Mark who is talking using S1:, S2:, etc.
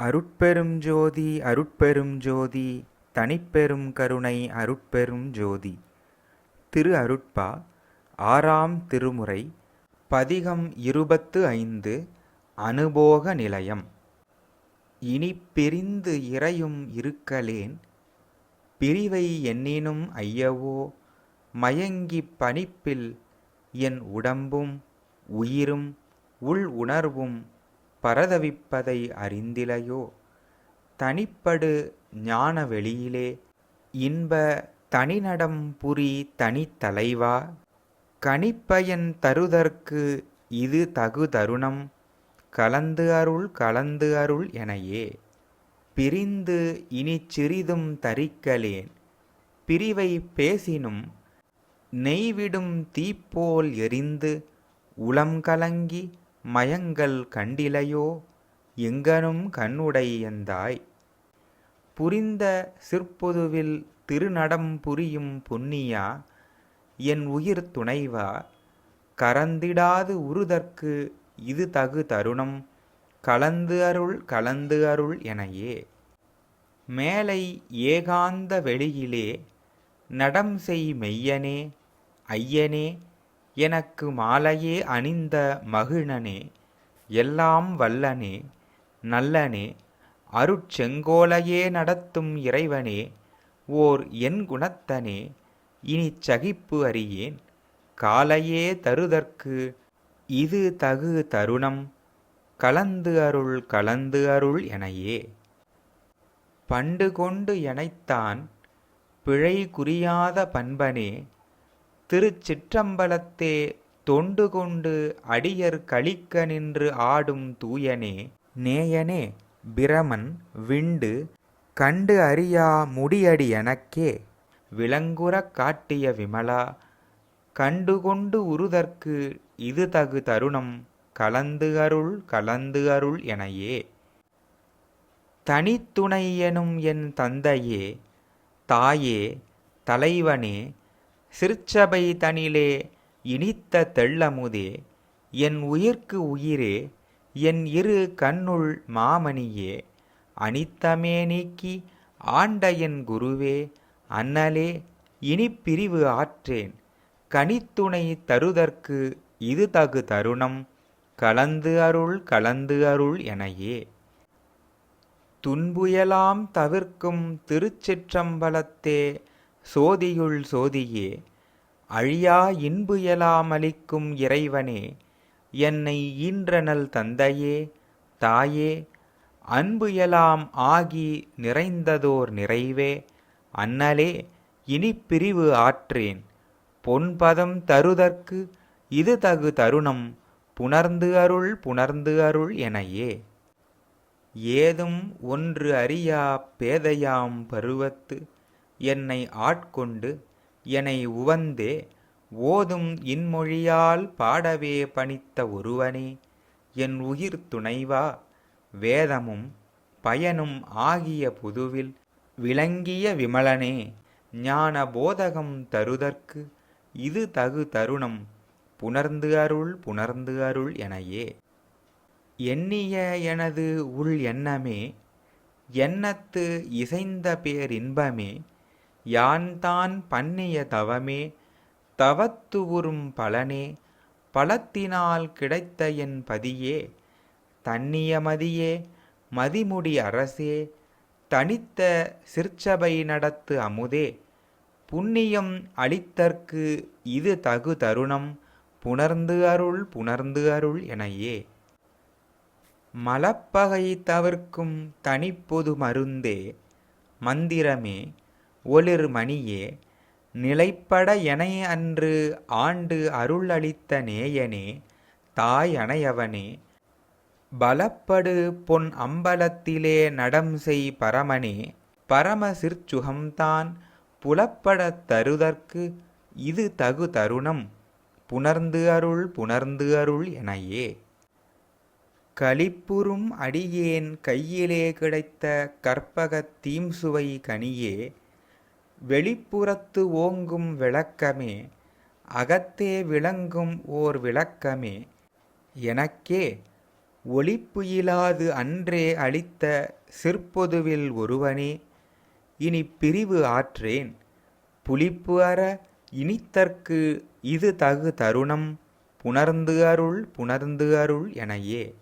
S1: அருட்பெரும் ஜோதி அருட்பெரும் ஜோதி தனிப்பெரும் கருணை அருட்பெரும் ஜோதி. திரு அருட்பா ஆறாம் திருமுறை பதிகம் இருபத்து ஐந்து அனுபோக நிலையம். இனி பிரிந்து இறையும் இருக்கலேன் பிரிவை எண்ணினும் ஐயவோ மயங்கிப் பனிப்பில் என் உடம்பும் உயிரும் உள் உணர்வும் பரதவிப்பதை அறிந்திலையோ? தனிப்படு ஞான வெளியிலே. இன்ப தனிநடம் புரி தனித்தலைவா கனிப்பயன் தருதற்கு இது தகு தருணம். கலந்து அருள் கலந்து அருள் எனையே. பிரிந்து இனி சிறிதும் தரிக்கலேன். பிரிவை பேசினும் நெய்விடும் தீப்போல் எரிந்து உளம் கலங்கி மயங்கள் கண்டிலையோ? எங்கனும் கண்ணுடையந்தாய் புரிந்த சிற்பொதுவில் திருநடம் புரியும் பொன்னியா? என் உயிர் துணைவா? கரந்திடாது உறுதற்கு இது தகு தருணம். கலந்து அருள் கலந்து அருள் எனையே. மேலை ஏகாந்த வெளியிலே நடம் செய் மெய்யனே ஐயனே எனக்கு மாலையே அணிந்த மகிழனே எல்லாம் வல்லனே நல்லனே அருட்செங்கோலையே நடத்தும் இறைவனே ஓர் என் குணத்தனே இனிச் சகிப்பு அறியேன் காலையே தருதற்கு இது தகு தருணம் கலந்து அருள் கலந்து அருள் எனையே. பண்டு கொண்டு எனைத்தான் பிழை குறியாத பண்பனே திருச்சிற்றம்பலத்தே தொண்டு கொண்டு அடியர் கழிக்க நின்று ஆடும் தூயனே நேயனே பிரமன் விண்டு கண்டு அறியா முடியடி எனக்கே விளங்குறக் காட்டிய விமலா கண்டுகொண்டு உருதற்கு இது தகு தருணம் கலந்து அருள் கலந்து அருள் எனையே. தனித்துணை எனும் என் தந்தையே தாயே தலைவனே சிற்சபை தனிலே இனித்த தெள்ளமுதே என் உயிர்க்கு உயிரே என் இரு கண்ணுள் மாமணியே அனித்தமே நீக்கி ஆண்ட என் குருவே அண்ணலே இனிப்பிரிவு ஆற்றேன் கனித்துணை தருதற்கு இது தகு தருணம் கலந்து அருள் கலந்து அருள் எனையே. துன்புயலாம் தவிர்க்கும் திருச்சிற்றம்பலத்தே சோதியுள் சோதியே அழியா இன்புயலாமளிக்கும் இறைவனே என்னை ஈன்றனல் தந்தையே தாயே அன்பு எலாம் ஆகி நிறைந்ததோர் நிறைவே அண்ணலே இனிப்பிரிவு ஆற்றேன். பொன்பதம் தருதற்கு இது தகு தருணம் புணர்ந்து அருள் புணர்ந்து அருள் எனையே. ஏதும் ஒன்று அறியா பேதையாம் பருவத்து என்னை ஆட்கொண்டு எனை உவந்தே ஓதும் இன்மொழியால் பாடவே பணித்த ஒருவனே என் உயிர் துணைவா? வேதமும் பயனும் ஆகிய புதுவில் விளங்கிய விமலனே ஞான போதகம் தருதற்கு இது தகு தருணம் புணர்ந்து அருள் புணர்ந்து அருள் எனையே. எண்ணிய எனது உள் எண்ணமே எண்ணத்து இசைந்த பேரின்பமே யான் தான் பண்ணிய தவமே தவத்து உறும் பலனே பலத்தினால் கிடைத்த என் பதியே தன்னிய மதியே மதிமுடி அரசே தனித்த சிற்சபை நடத்து அமுதே புண்ணியம் அளித்தற்கு இது தகு தருணம் புணர்ந்து அருள் புணர்ந்து அருள் எனையே. மலப்பகை தவிர்க்கும் தனிப்பொது மருந்தே மந்திரமே ஒளிர் மணியே நிலைப்பட எனை அன்று ஆண்டு அருள் அளித்த நேயனே தாய் அணையவனே பலப்படு பொன் அம்பலத்திலே நடம் செய் பரமனே பரம சிற்சுகம்தான் புலப்படத் தருதற்கு இது தகு தருணம் புணர்ந்து அருள் புணர்ந்து அருள் எனையே. களிப்புறும் அடியேன் கையிலே கிடைத்த கற்பகத் தீம்சுவை கனியே வெளிப்புறத்து ஓங்கும் விளக்கமே அகத்தே விளங்கும் ஓர் விளக்கமே எனக்கே ஒளிப்பு இலாது அன்றே அளித்த சிற்பொதுவில் ஒருவனே இனிப் பிரிவு ஆற்றேன். புலிப்பு அற இனித்தற்கு இது தகு தருணம் புணர்ந்து அருள் புணர்ந்து அருள் எனையே.